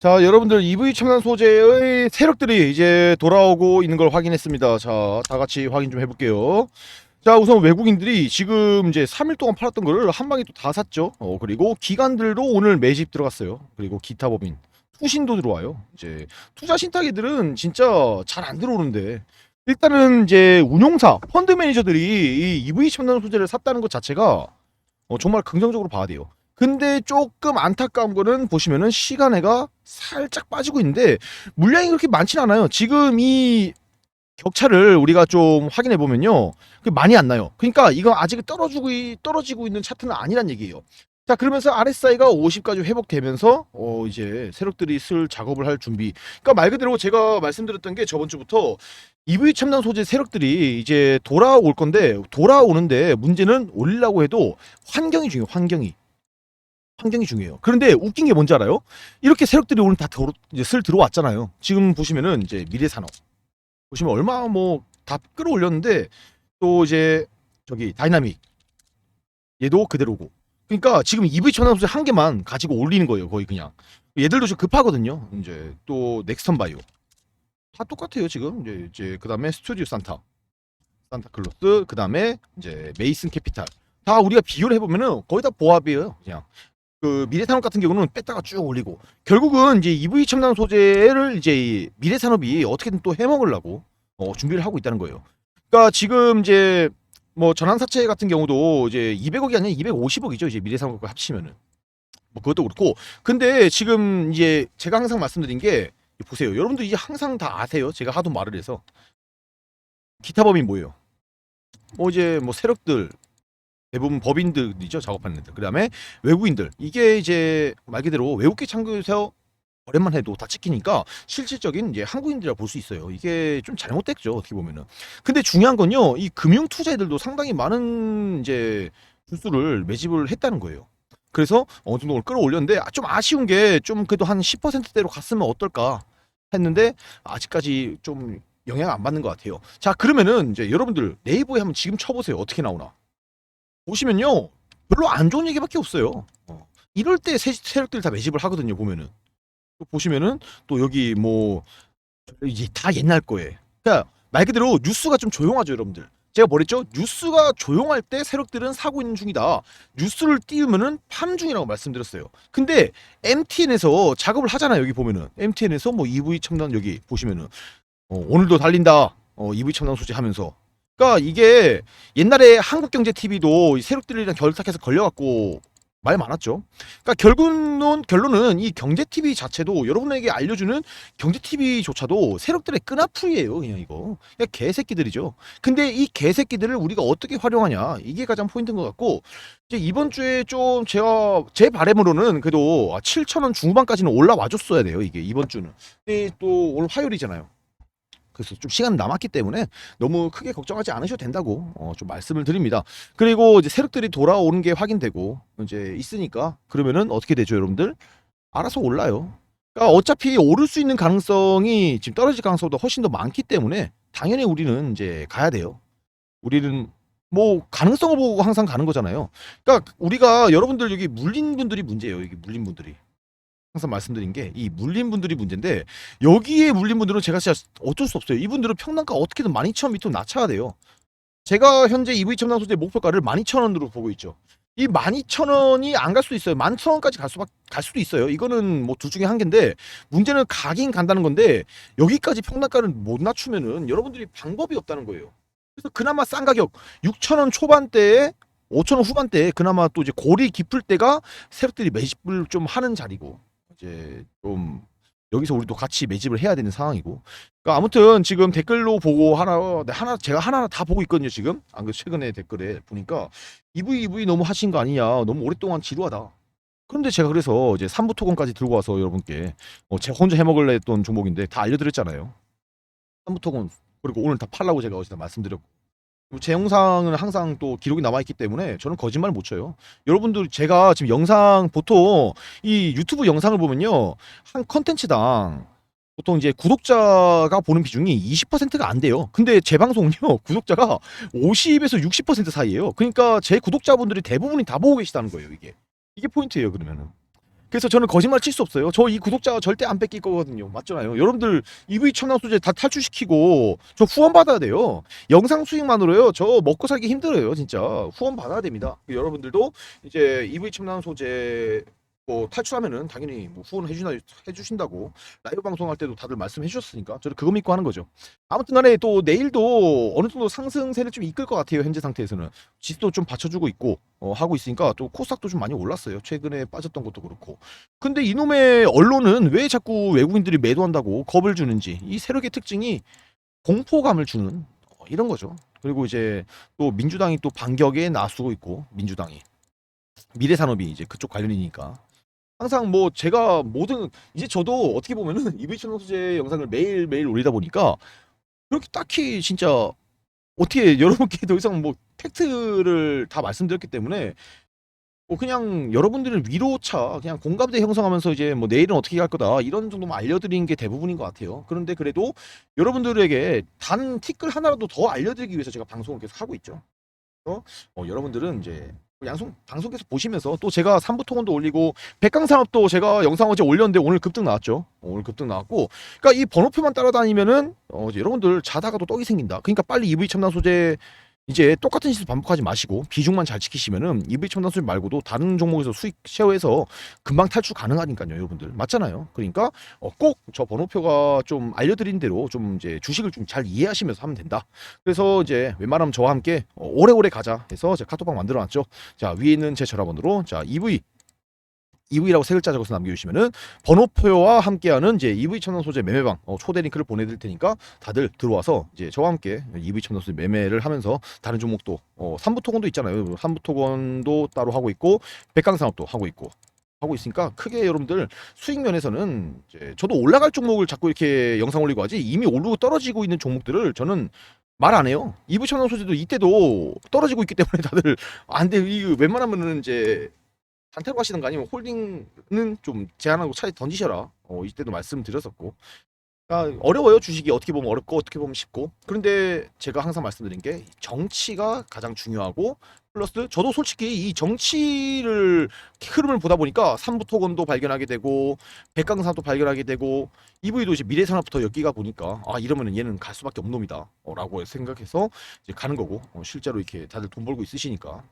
자, 여러분들 EV 첨단 소재의 세력들이 이제 돌아오고 있는 걸 확인했습니다. 자, 다 같이 확인 좀 해볼게요. 자, 우선 외국인들이 지금 이제 3일 동안 팔았던 거를 한 방에 또 다 샀죠. 어, 그리고 기관들도 오늘 매집 들어갔어요. 그리고 기타 법인, 투신도 들어와요. 이제 투자 신탁이들은 진짜 잘 안 들어오는데 일단은 이제 운용사, 펀드 매니저들이 이 EV 첨단 소재를 샀다는 것 자체가 어, 정말 긍정적으로 봐야 돼요. 근데 조금 안타까운 거는 보시면은 시간애가 살짝 빠지고 있는데 물량이 그렇게 많진 않아요. 지금 이 격차를 우리가 좀 확인해 보면요. 그 많이 안 나요. 그러니까 이거 아직 떨어지고 이- 떨어지고 있는 차트는 아니란 얘기예요. 자 그러면서 RSI가 50까지 회복되면서 어 이제 세력들이 쓸 작업을 할 준비. 그러니까 말 그대로 제가 말씀드렸던 게 저번 주부터 EV 첨단 소재 세력들이 이제 돌아올 건데 돌아오는데 문제는 올리려고 해도 환경이 중요해요. 환경이. 환경이 중요해요. 그런데 웃긴 게 뭔지 알아요? 이렇게 세력들이 오늘 다 들어, 이제 슬 들어왔잖아요. 지금 보시면은 이제 미래 산업 보시면 얼마 뭐 다 끌어올렸는데 또 이제 저기 다이나믹 얘도 그대로고. 그러니까 지금 EV 소재 한 개만 가지고 올리는 거예요. 거의 그냥 얘들도 좀 급하거든요. 이제 또 넥스턴 바이오 다 똑같아요 지금 이제 이제 그다음에 스튜디오 산타 산타 클로스 그다음에 이제 메이슨 캐피탈 다 우리가 비교를 해보면은 거의 다 보합이에요. 그냥 그 미래산업 같은 경우는 뺐다가 쭉 올리고 결국은 이제 EV 첨단 소재를 이제 이 미래산업이 어떻게든 또 해먹으려고 어, 준비를 하고 있다는 거예요. 그러니까 지금 이제 뭐 전환사채 같은 경우도 이제 200억이 아니라 250억이죠. 이제 미래산업과 합치면은 뭐 그것도 그렇고 근데 지금 이제 제가 항상 말씀드린 게 보세요. 여러분들 이제 항상 다 아세요. 제가 하도 말을 해서 기타 법인 뭐예요? 뭐 이제 뭐 세력들 대부분 법인들이죠 작업하는 애들. 그다음에 외국인들 이게 이제 말 그대로 외국계 창구에서 거래만 해도 다 찍히니까 실질적인 이제 한국인들이라 볼 수 있어요. 이게 좀 잘못됐죠 어떻게 보면은. 근데 중요한 건요 이 금융 투자들도 상당히 많은 이제 주수를 매집을 했다는 거예요. 그래서 어느 정도 끌어올렸는데 아, 좀 아쉬운 게 좀 그래도 한 10%대로 갔으면 어떨까 했는데 아직까지 좀 영향 안 받는 것 같아요. 자 그러면은 이제 여러분들 네이버에 한번 지금 쳐보세요 어떻게 나오나. 보시면요 별로 안 좋은 얘기밖에 없어요. 어. 이럴 때 세, 세력들이 다 매집을 하거든요 보면은. 또 보시면은 또 여기 뭐 이제 다 옛날 거에. 그러니까 말 그대로 뉴스가 좀 조용하죠 여러분들. 제가 뭐랬죠? 뉴스가 조용할 때 세력들은 사고 있는 중이다. 뉴스를 띄우면은 팜 중이라고 말씀드렸어요. 근데 MTN에서 작업을 하잖아요 여기 보면은. MTN에서 뭐 EV 첨단 여기 보시면은. 어, 오늘도 달린다. 어, EV 첨단 소재 하면서 그러니까 이게 옛날에 한국경제TV도 세력들이랑 결탁해서 걸려갖고 말 많았죠. 그러니까 결국은 결론은 이 경제 TV 자체도 여러분에게 알려주는 경제 TV조차도 세력들의 끈아풀이에요. 그냥 이거 그냥 개새끼들이죠. 근데 이 개새끼들을 우리가 어떻게 활용하냐 이게 가장 포인트인 것 같고 이제 이번 주에 좀 제가 제 바램으로는 그래도 7천 원 중후반까지는 올라와 줬어야 돼요. 이게 이번 주는. 근데 또 오늘 화요일이잖아요. 그래서 좀 시간 남았기 때문에 너무 크게 걱정하지 않으셔도 된다고 어, 좀 말씀을 드립니다. 그리고 이제 세력들이 돌아오는 게 확인되고 이제 있으니까 그러면은 어떻게 되죠, 여러분들? 알아서 올라요. 그러니까 어차피 오를 수 있는 가능성이 지금 떨어질 가능성보다 훨씬 더 많기 때문에 당연히 우리는 이제 가야 돼요. 우리는 뭐 가능성을 보고 항상 가는 거잖아요. 그러니까 우리가 여러분들 여기 물린 분들이 문제예요. 여기 물린 분들이. 항상 말씀드린 게 이 물린 분들이 문제인데 여기에 물린 분들은 제가 진짜 어쩔 수 없어요. 이분들은 평단가 어떻게든 12,000m 낮춰야 돼요. 제가 현재 EV 첨단 소재 목표가를 12,000원으로 보고 있죠. 이 12,000원이 안 갈 수도 있어요. 11,000원까지 갈, 수, 갈 수도 있어요. 이거는 뭐 둘 중에 한 개인데 문제는 가긴 간다는 건데 여기까지 평단가를 못 낮추면은 여러분들이 방법이 없다는 거예요. 그래서 그나마 싼 가격 6,000원 초반대에 5,000원 후반대에 그나마 또 이제 골이 깊을 때가 세력들이 매집을 좀 하는 자리고 이제 좀 여기서 우리도 같이 매집을 해야 되는 상황이고. 그러니까 아무튼 지금 댓글로 보고 하나 네, 하나 제가 하나하나 다 보고 있거든요 지금. 안그 최근에 댓글에 보니까 EV EV 너무 하신 거 아니냐. 너무 오랫동안 지루하다. 그런데 제가 그래서 이제 3부 토건까지 들고 와서 여러분께 어, 제가 혼자 해먹을래 했던 종목인데 다 알려드렸잖아요. 3부 토건 그리고 오늘 다 팔라고 제가 어디서 말씀드렸고 제 영상은 항상 또 기록이 남아있기 때문에 저는 거짓말 못 쳐요. 여러분들 제가 지금 영상 보통 이 유튜브 영상을 보면요 한 컨텐츠당 보통 이제 구독자가 보는 비중이 20%가 안 돼요. 근데 제 방송은요 구독자가 50에서 60% 사이예요. 그러니까 제 구독자분들이 대부분이 다 보고 계시다는 거예요. 이게 이게 포인트예요. 그러면은 그래서 저는 거짓말 칠 수 없어요. 저 이 구독자 절대 안 뺏길 거거든요. 맞잖아요. 여러분들 EV 첨단 소재 다 탈출시키고 저 후원 받아야 돼요. 영상 수익만으로요. 저 먹고 살기 힘들어요. 진짜 후원 받아야 됩니다. 여러분들도 이제 EV 첨단 소재 뭐 탈출하면은 당연히 뭐 후원 해 주나 해 주신다고 라이브 방송할 때도 다들 말씀해 주셨으니까 저는 그거 믿고 하는 거죠. 아무튼간에 또 내일도 어느 정도 상승세를 좀 이끌 것 같아요. 현재 상태에서는 지수도 좀 받쳐주고 있고 어, 하고 있으니까 또 코스닥도 좀 많이 올랐어요. 최근에 빠졌던 것도 그렇고. 근데 이놈의 언론은 왜 자꾸 외국인들이 매도한다고 겁을 주는지 이 세력의 특징이 공포감을 주는 어, 이런 거죠. 그리고 이제 또 민주당이 또 반격에 나서고 있고 민주당이 미래산업이 이제 그쪽 관련이니까 항상 뭐 제가 모든 이제 저도 어떻게 보면은 이비천호 소재 영상을 매일 매일 올리다 보니까 그렇게 딱히 진짜 어떻게 여러분께 더 이상 뭐 팩트를 다 말씀드렸기 때문에 뭐 그냥 여러분들을 위로차 그냥 공감대 형성하면서 이제 뭐 내일은 어떻게 할 거다 이런 정도만 알려드리는 게 대부분인 것 같아요. 그런데 그래도 여러분들에게 단 티끌 하나라도 더 알려드리기 위해서 제가 방송을 계속 하고 있죠. 어, 여러분들은 이제 양송 방송 계속 보시면서 또 제가 삼부 통원도 올리고 백강산업도 제가 영상 어제 올렸는데 오늘 급등 나왔죠. 어, 오늘 급등 나왔고, 그러니까 이 번호표만 따라다니면은 어, 여러분들 자다가도 떡이 생긴다. 그러니까 빨리 EV 첨단 소재 이제 똑같은 실수 반복하지 마시고 비중만 잘 지키시면은 EV 첨단 소재 말고도 다른 종목에서 수익 쉐어해서 금방 탈출 가능하니까요, 여러분들 맞잖아요. 그러니까 어, 꼭저 번호표가 좀 알려드린 대로 좀 이제 주식을 좀 잘 이해하시면서 하면 된다. 그래서 이제 웬만하면 저와 함께 어, 오래오래 가자 해서 제가 카톡방 만들어놨죠. 자 위에 있는 제 전화번호로 자 EV EV라고 세 글자 적어서 남겨주시면은 번호표와 함께하는 이제 EV 첨단 소재 매매방 어, 초대 링크를 보내드릴 테니까 다들 들어와서 이제 저와 함께 EV 첨단 소재 매매를 하면서 다른 종목도 어, 삼부토건도 있잖아요. 삼부토건도 따로 하고 있고 백강산업도 하고 있고 하고 있으니까 크게 여러분들 수익 면에서는 이제 저도 올라갈 종목을 자꾸 이렇게 영상 올리고 하지 이미 오르고 떨어지고 있는 종목들을 저는 말 안 해요. EV 첨단 소재도 이때도 떨어지고 있기 때문에 다들 안 돼. 이 웬만하면은 이제 단타로 하시는 거 아니면 홀딩은 좀 제한하고 차라리 던지셔라. 어, 이때도 말씀드렸었고. 그러니까 어려워요 주식이 어떻게 보면 어렵고 어떻게 보면 쉽고 그런데 제가 항상 말씀드린 게 정치가 가장 중요하고 플러스 저도 솔직히 이 정치를 흐름을 보다 보니까 삼부토건도 발견하게 되고 백강산도 발견하게 되고 EV도 이제 미래산업부터 엮기가 보니까 아 이러면은 얘는 갈 수밖에 없는 놈이다 어, 라고 생각해서 이제 가는 거고 어, 실제로 이렇게 다들 돈 벌고 있으시니까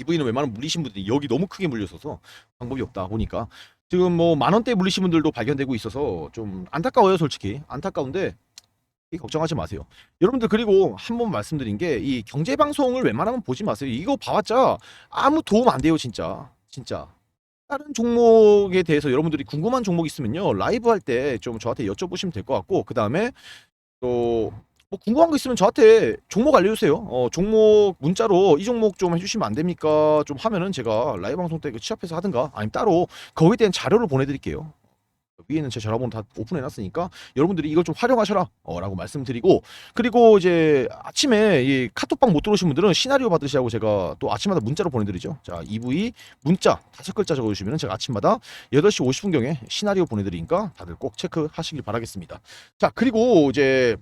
EV는 웬만하면 물리신 분들이 여기 너무 크게 물려서서 방법이 없다 보니까 지금 뭐 만 원대 물리신 분들도 발견되고 있어서 좀 안타까워요 솔직히. 안타까운데 이 걱정하지 마세요. 여러분들 그리고 한 번 말씀드린 게 이 경제 방송을 웬만하면 보지 마세요. 이거 봐봤자 아무 도움 안 돼요 진짜. 진짜. 다른 종목에 대해서 여러분들이 궁금한 종목 있으면요. 라이브 할 때 좀 저한테 여쭤보시면 될 것 같고 그 다음에 또 뭐 궁금한 거 있으면 저한테 종목 알려주세요. 어, 종목 문자로 이 종목 좀 해주시면 안 됩니까? 좀 하면은 제가 라이브 방송 때그 취합해서 하든가 아니면 따로 거기에 대한 자료를 보내드릴게요. 위에는 제 전화번호 다 오픈해놨으니까 여러분들이 이걸 좀 활용하셔라 어, 라고 말씀드리고 그리고 이제 아침에 이 카톡방 못 들어오신 분들은 시나리오 받으시라고 제가 또 아침마다 문자로 보내드리죠 자 EV 문자 다섯 글자 적어주시면 제가 아침마다 8시 50분경에 시나리오 보내드리니까 다들 꼭 체크하시길 바라겠습니다 자 그리고 이제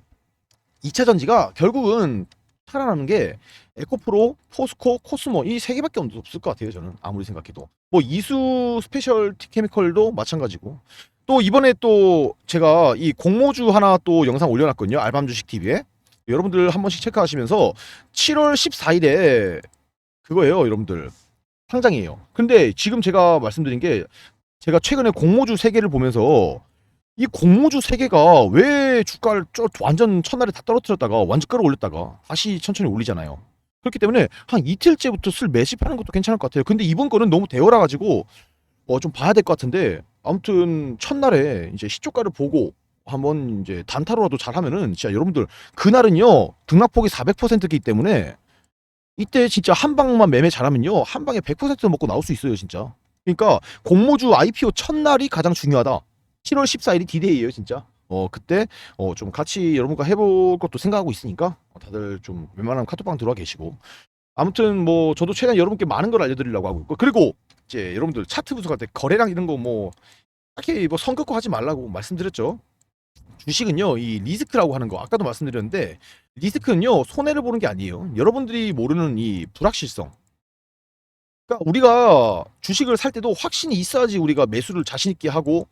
2차 전지가 결국은 살아나는 게 에코프로, 포스코, 코스모 이 세 개밖에 없을 것 같아요. 저는 아무리 생각해도 뭐 이수 스페셜 케미컬도 마찬가지고 또 이번에 또 제가 이 공모주 하나 또 영상 올려놨거든요. 알밤 주식 TV에 여러분들 한 번씩 체크하시면서 7월 14일에 그거예요, 여러분들 상장이에요. 근데 지금 제가 말씀드린 게 제가 최근에 공모주 세 개를 보면서 이 공모주 세 개가 왜 주가를 저 완전 첫날에 다 떨어뜨렸다가 완전 끌어올렸다가 다시 천천히 올리잖아요. 그렇기 때문에 한 이틀째부터 슬 매집하는 것도 괜찮을 것 같아요. 근데 이번 거는 너무 대여라 가지고 어 좀 봐야 될 것 같은데 아무튼 첫날에 이제 시초가를 보고 한번 이제 단타로라도 잘하면은 진짜 여러분들 그날은요 등락폭이 400%이기 때문에 이때 진짜 한 방만 매매 잘하면요 한 방에 100% 먹고 나올 수 있어요 진짜. 그러니까 공모주 IPO 첫날이 가장 중요하다. 7월 14일이 디데이예요, 진짜. 어 그때 어 좀 같이 여러분과 해볼 것도 생각하고 있으니까 어, 다들 좀 웬만하면 카톡방 들어와 계시고 아무튼 뭐 저도 최대한 여러분께 많은 걸 알려드리려고 하고 있고 그리고 이제 여러분들 차트 분석할 때 거래량 이런 거 뭐 딱히 뭐 성급고 하지 말라고 말씀드렸죠. 주식은요 이 리스크라고 하는 거 아까도 말씀드렸는데 리스크는요 손해를 보는 게 아니에요. 여러분들이 모르는 이 불확실성 그러니까 우리가 주식을 살 때도 확신이 있어야지 우리가 매수를 자신 있게 하고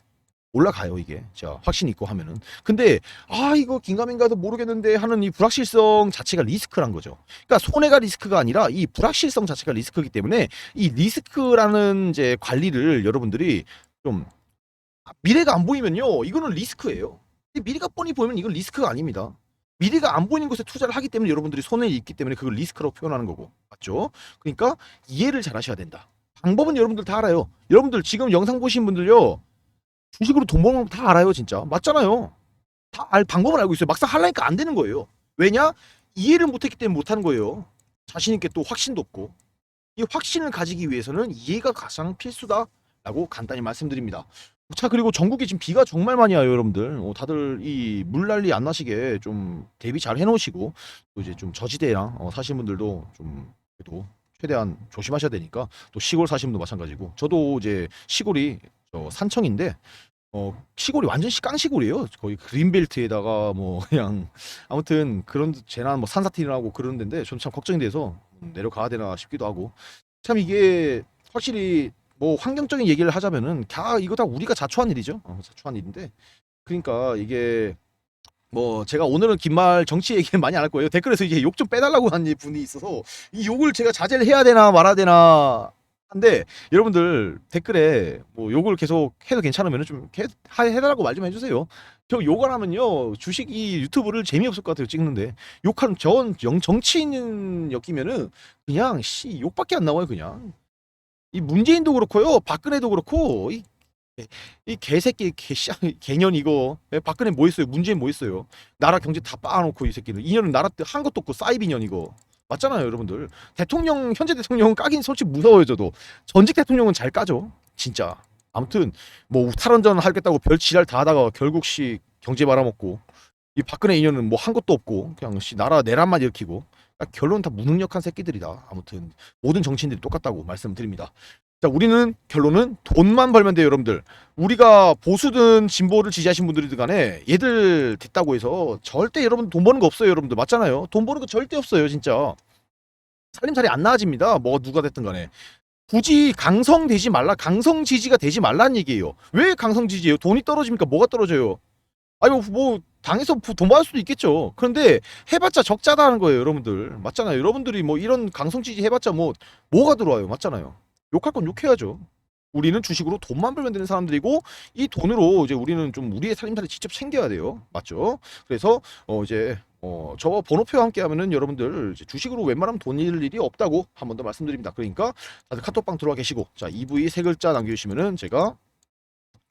올라가요 이게. 자 확신 있고 하면은. 근데 아 이거 긴가민가도 모르겠는데 하는 이 불확실성 자체가 리스크란 거죠. 그러니까 손해가 리스크가 아니라 이 불확실성 자체가 리스크이기 때문에 이 리스크라는 이제 관리를 여러분들이 좀 아, 미래가 안 보이면요 이거는 리스크예요. 미래가 뻔히 보이면 이건 리스크가 아닙니다. 미래가 안 보이는 곳에 투자를 하기 때문에 여러분들이 손해를 입기 때문에 그걸 리스크라고 표현하는 거고. 맞죠? 그러니까 이해를 잘 하셔야 된다. 방법은 여러분들 다 알아요. 여러분들 지금 영상 보신 분들요 주식으로 돈 버는 거 다 알아요, 진짜. 맞잖아요. 다 알 방법을 알고 있어요. 막상 하려니까 안 되는 거예요. 왜냐? 이해를 못했기 때문에 못하는 거예요. 자신 있게 또 확신도 없고. 이 확신을 가지기 위해서는 이해가 가장 필수다 라고 간단히 말씀드립니다. 자 그리고 전국에 지금 비가 정말 많이 와요, 여러분들. 어, 다들 이 물난리 안 나시게 좀 대비 잘 해놓으시고 또 이제 좀 저지대랑 어, 사시는 분들도 좀 그래도 최대한 조심하셔야 되니까 또 시골 사시는 분도 마찬가지고 저도 이제 시골이 저 산청인데 어 시골이 완전 시 깡시골이에요. 거의 그린벨트에다가 뭐 그냥 아무튼 그런 재난 뭐 산사태 일어나고 그런 데인데 좀참 걱정이 돼서 음, 내려가야 되나 싶기도 하고 참 이게 확실히 뭐 환경적인 얘기를 하자면은 다 이거 다 우리가 자초한 일이죠. 어, 자초한 일인데 그러니까 이게 뭐 제가 오늘은 긴 말 정치 얘기 많이 안 할 거예요. 댓글에서 이제 욕 좀 빼달라고 하는 분이 있어서 이 욕을 제가 자제를 해야 되나 말아야 되나 한데 여러분들 댓글에 뭐 욕을 계속 해도 괜찮으면 좀 해달라고 말 좀 해주세요. 저 욕을 하면요 주식이 유튜브를 재미없을 것 같아요 찍는데. 욕하는 전 영, 정치인 엮이면은 그냥 씨 욕밖에 안 나와요 그냥. 이 문재인도 그렇고요 박근혜도 그렇고 이, 이 개새끼 개씨 개년 이거. 예, 박근혜 뭐 했어요? 문재인 뭐 했어요? 나라 경제 다 빠놓고 이 새끼는 2년은 나라 때한 것도 없고 사이비년 이거 맞잖아요 여러분들. 대통령 현재 대통령 까긴 솔직히 무서워요 저도 전직 대통령은 잘 까죠. 진짜. 아무튼 뭐 탈원전 하겠다고 별 지랄 다 하다가 결국 씨 경제 말아먹고 이 박근혜 인연은 뭐 한 것도 없고 그냥 씨 나라 내란만 일으키고 결론 다 무능력한 새끼들이다. 아무튼 모든 정치인들이 똑같다고 말씀드립니다. 자 우리는 결론은 돈만 벌면 돼요 여러분들. 우리가 보수든 진보를 지지하신 분들이든 간에 얘들 됐다고 해서 절대 여러분 돈 버는 거 없어요 여러분들. 맞잖아요. 돈 버는 거 절대 없어요 진짜. 살림살이 안 나아집니다 뭐 누가 됐든 간에. 굳이 강성 되지 말라 강성 지지가 되지 말라는 얘기예요. 왜 강성 지지예요? 돈이 떨어집니까? 뭐가 떨어져요? 아니 뭐 당에서 받을 수도 있겠죠 그런데 해봤자 적자다는 거예요 여러분들 맞잖아요 여러분들이 뭐 이런 강성 지지 해봤자 뭐 뭐가 들어와요 맞잖아요 욕할 건 욕해야죠 우리는 주식으로 돈만 벌면 되는 사람들이고 이 돈으로 이제 우리는 좀 우리의 살림살이 직접 챙겨야 돼요. 맞죠? 그래서 어 이제 어 저와 번호표와 함께 하면은 여러분들 주식으로 웬만하면 돈 잃을 일이 없다고 한 번 더 말씀드립니다. 그러니까 다들 카톡방 들어와 계시고 자 EV 세 글자 남겨주시면은 제가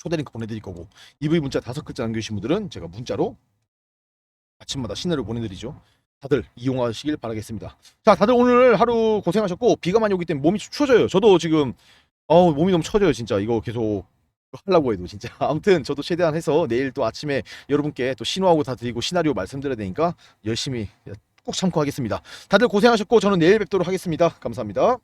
초대 링크 보내드릴 거고 EV 문자 다섯 글자 남겨주신 분들은 제가 문자로 아침마다 신뢰를 보내드리죠. 다들 이용하시길 바라겠습니다. 자, 다들 오늘 하루 고생하셨고 비가 많이 오기 때문에 몸이 추워져요. 저도 지금 어우 몸이 너무 처져요 진짜 이거 계속 하려고 해도 진짜 아무튼 저도 최대한 해서 내일 또 아침에 여러분께 또 신호하고 다 드리고 시나리오 말씀드려야 되니까 열심히 꼭 참고하겠습니다 다들 고생하셨고 저는 내일 뵙도록 하겠습니다 감사합니다